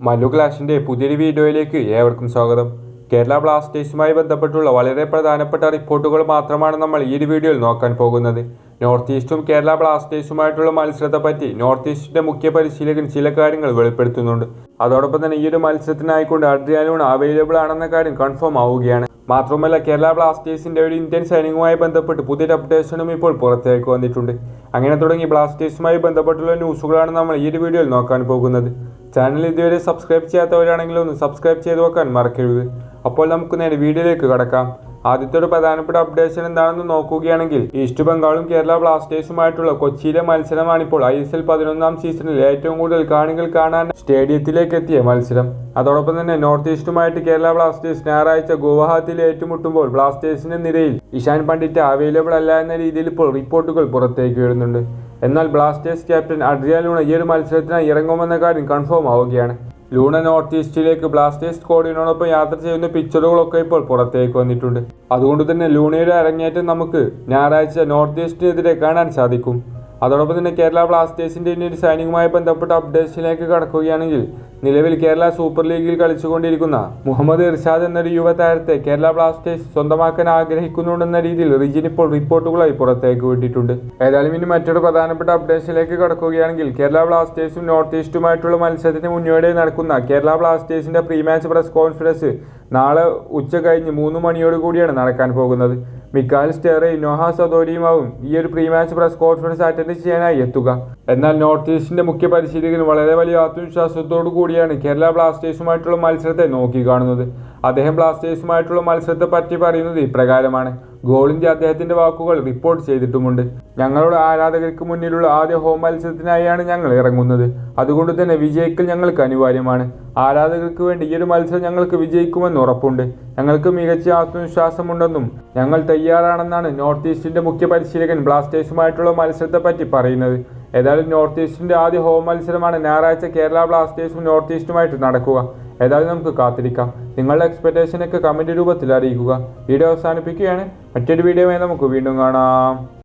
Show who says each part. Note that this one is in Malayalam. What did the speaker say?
Speaker 1: മല്ലു ക്ലാഷിന്റെ പുതിയൊരു വീഡിയോയിലേക്ക് ഏവർക്കും സ്വാഗതം. കേരള ബ്ലാസ്റ്റേഴ്സുമായി ബന്ധപ്പെട്ടുള്ള വളരെ പ്രധാനപ്പെട്ട റിപ്പോർട്ടുകൾ മാത്രമാണ് നമ്മൾ ഈ ഒരു വീഡിയോയിൽ നോക്കാൻ പോകുന്നത്. നോർത്ത് ഈസ്റ്റും കേരള ബ്ലാസ്റ്റേഴ്സുമായിട്ടുള്ള മത്സരത്തെ പറ്റി നോർത്ത് ഈസ്റ്റിന്റെ മുഖ്യ പരിശീലകൻ ചില കാര്യങ്ങൾ വെളിപ്പെടുത്തുന്നുണ്ട്. അതോടൊപ്പം തന്നെ ഈ ഒരു മത്സരത്തിനായിക്കൊണ്ട് അഡ്രിയാലൂൺ അവൈലബിൾ ആണെന്ന കാര്യം കൺഫേം ആവുകയാണ്. മാത്രമല്ല കേരള ബ്ലാസ്റ്റേഴ്സിന്റെ ഒരു ഇന്ത്യൻ സൈനികവുമായി ബന്ധപ്പെട്ട് പുതിയൊരു അപ്ഡേഷനും ഇപ്പോൾ പുറത്തേക്ക് വന്നിട്ടുണ്ട്. അങ്ങനെ തുടങ്ങി ബ്ലാസ്റ്റേഴ്സുമായി ബന്ധപ്പെട്ടുള്ള ന്യൂസുകളാണ് നമ്മൾ ഈ ഒരു വീഡിയോയിൽ നോക്കാൻ പോകുന്നത്. ചാനൽ ഇതുവരെ സബ്സ്ക്രൈബ് ചെയ്യാത്തവരാണെങ്കിൽ ഒന്ന് സബ്സ്ക്രൈബ് ചെയ്ത് വെക്കാൻ മറക്കരുത്. അപ്പോൾ നമുക്ക് നേരെ വീഡിയോയിലേക്ക് കടക്കാം. ആദ്യത്തെ ഒരു പ്രധാനപ്പെട്ട അപ്ഡേഷൻ എന്താണെന്ന് നോക്കുകയാണെങ്കിൽ ഈസ്റ്റ് ബംഗാളും കേരള ബ്ലാസ്റ്റേഴ്സുമായിട്ടുള്ള കൊച്ചിയിലെ മത്സരമാണിപ്പോൾ ഐ എസ് എൽ പതിനൊന്നാം സീസണിൽ ഏറ്റവും കൂടുതൽ കാണികൾ കാണാൻ സ്റ്റേഡിയത്തിലേക്ക് എത്തിയ മത്സരം. അതോടൊപ്പം തന്നെ നോർത്ത് ഈസ്റ്റുമായിട്ട് കേരള ബ്ലാസ്റ്റേഴ്സ് ഞായറാഴ്ച ഗുവാഹത്തിയിൽ ഏറ്റുമുട്ടുമ്പോൾ ബ്ലാസ്റ്റേഴ്സിന്റെ നിരയിൽ ഇഷാൻ പണ്ഡിറ്റ് അവൈലബിൾ അല്ല എന്ന രീതിയിൽ ഇപ്പോൾ റിപ്പോർട്ടുകൾ പുറത്തേക്ക് വരുന്നുണ്ട്. എന്നാൽ ബ്ലാസ്റ്റേഴ്സ് ക്യാപ്റ്റൻ അഡ്രിയാൻ ലൂണ ഈ ഒരു മത്സരത്തിനായി ഇറങ്ങുമെന്ന കാര്യം കൺഫേം ആവുകയാണ്. ലൂണ നോർത്ത് ഈസ്റ്റിലേക്ക് ബ്ലാസ്റ്റേഴ്സ് സ്ക്വാഡിനോടൊപ്പം യാത്ര ചെയ്യുന്ന പിക്ചറുകളൊക്കെ ഇപ്പോൾ പുറത്തേക്ക് വന്നിട്ടുണ്ട്. അതുകൊണ്ട് തന്നെ ലൂണയുടെ അരങ്ങേറ്റം നമുക്ക് ഞായറാഴ്ച നോർത്ത് ഈസ്റ്റിനെതിരെ കാണാൻ സാധിക്കും. അതോടൊപ്പം തന്നെ കേരള ബ്ലാസ്റ്റേഴ്സിന്റെ ഇനി ഒരു സൈനികവുമായി ബന്ധപ്പെട്ട അപ്ഡേറ്റ്സിലേക്ക് കടക്കുകയാണെങ്കിൽ നിലവിൽ കേരള സൂപ്പർ ലീഗിൽ കളിച്ചുകൊണ്ടിരിക്കുന്ന മുഹമ്മദ് ഇർഷാദ് എന്നൊരു യുവതാരത്തെ കേരള ബ്ലാസ്റ്റേഴ്സ് സ്വന്തമാക്കാൻ ആഗ്രഹിക്കുന്നുണ്ടെന്ന രീതിയിൽ റിജിൻ ഇപ്പോൾ റിപ്പോർട്ടുകളായി പുറത്തേക്ക് വിട്ടിട്ടുണ്ട്. ഏതായാലും ഇനി മറ്റൊരു പ്രധാനപ്പെട്ട അപ്ഡേറ്റ്സിലേക്ക് കടക്കുകയാണെങ്കിൽ കേരള ബ്ലാസ്റ്റേഴ്സും നോർത്ത് ഈസ്റ്റുമായിട്ടുള്ള മത്സരത്തിന് മുന്നോടിയായി നടക്കുന്ന കേരള ബ്ലാസ്റ്റേഴ്സിന്റെ പ്രീ മാച്ച് പ്രസ് കോൺഫറൻസ് നാളെ ഉച്ച കഴിഞ്ഞ് മൂന്ന് മണിയോട് കൂടിയാണ് നടക്കാൻ പോകുന്നത്. മിക്കാൽ സ്റ്റേറെ നോഹ സദോരിയുമാവും ഈ ഒരു pre match press conference attend ചെയ്യാനായി എത്തുക. എന്നാൽ നോർത്ത് ഈസ്റ്റിന്റെ മുഖ്യ പരിശീലകൻ വളരെ വലിയ ആത്മവിശ്വാസത്തോടു കൂടിയാണ് കേരള ബ്ലാസ്റ്റേഴ്സുമായിട്ടുള്ള മത്സരത്തെ നോക്കി കാണുന്നത്. അദ്ദേഹം ബ്ലാസ്റ്റേഴ്സുമായിട്ടുള്ള മത്സരത്തെ പറ്റി പറയുന്നത് ഇപ്രകാരമാണ്. ഗോളിന്റെ അദ്ദേഹത്തിന്റെ വാക്കുകൾ റിപ്പോർട്ട് ചെയ്തിട്ടുമുണ്ട്. ഞങ്ങളുടെ ആരാധകർക്ക് മുന്നിലുള്ള ആദ്യ ഹോം മത്സരത്തിനായാണ് ഞങ്ങൾ ഇറങ്ങുന്നത്. അതുകൊണ്ട് തന്നെ വിജയിക്കൽ ഞങ്ങൾക്ക് അനിവാര്യമാണ്. ആരാധകർക്ക് വേണ്ടി ഈ ഒരു മത്സരം ഞങ്ങൾക്ക് വിജയിക്കുമെന്ന് ഉറപ്പുണ്ട്. ഞങ്ങൾക്ക് മികച്ച ആത്മവിശ്വാസമുണ്ടെന്നും ഞങ്ങൾ തയ്യാറാണെന്നാണ് നോർത്ത് ഈസ്റ്റിന്റെ മുഖ്യ പരിശീലകൻ ബ്ലാസ്റ്റേഴ്സുമായിട്ടുള്ള മത്സരത്തെ പറ്റി പറയുന്നത്. ഏതായാലും നോർത്ത് ഈസ്റ്റിന്റെ ആദ്യ ഹോം മത്സരമാണ് ഞായറാഴ്ച കേരള ബ്ലാസ്റ്റേഴ്സും നോർത്ത് ഈസ്റ്റുമായിട്ട് നടക്കുക. ഏതായാലും നമുക്ക് കാത്തിരിക്കാം. നിങ്ങളുടെ എക്സ്പെക്ടേഷനൊക്കെ കമന്റ് രൂപത്തിൽ അറിയിക്കുക. വീഡിയോ അവസാനിപ്പിക്കുകയാണ്. മറ്റൊരു വീഡിയോയുമായി നമുക്ക് വീണ്ടും കാണാം.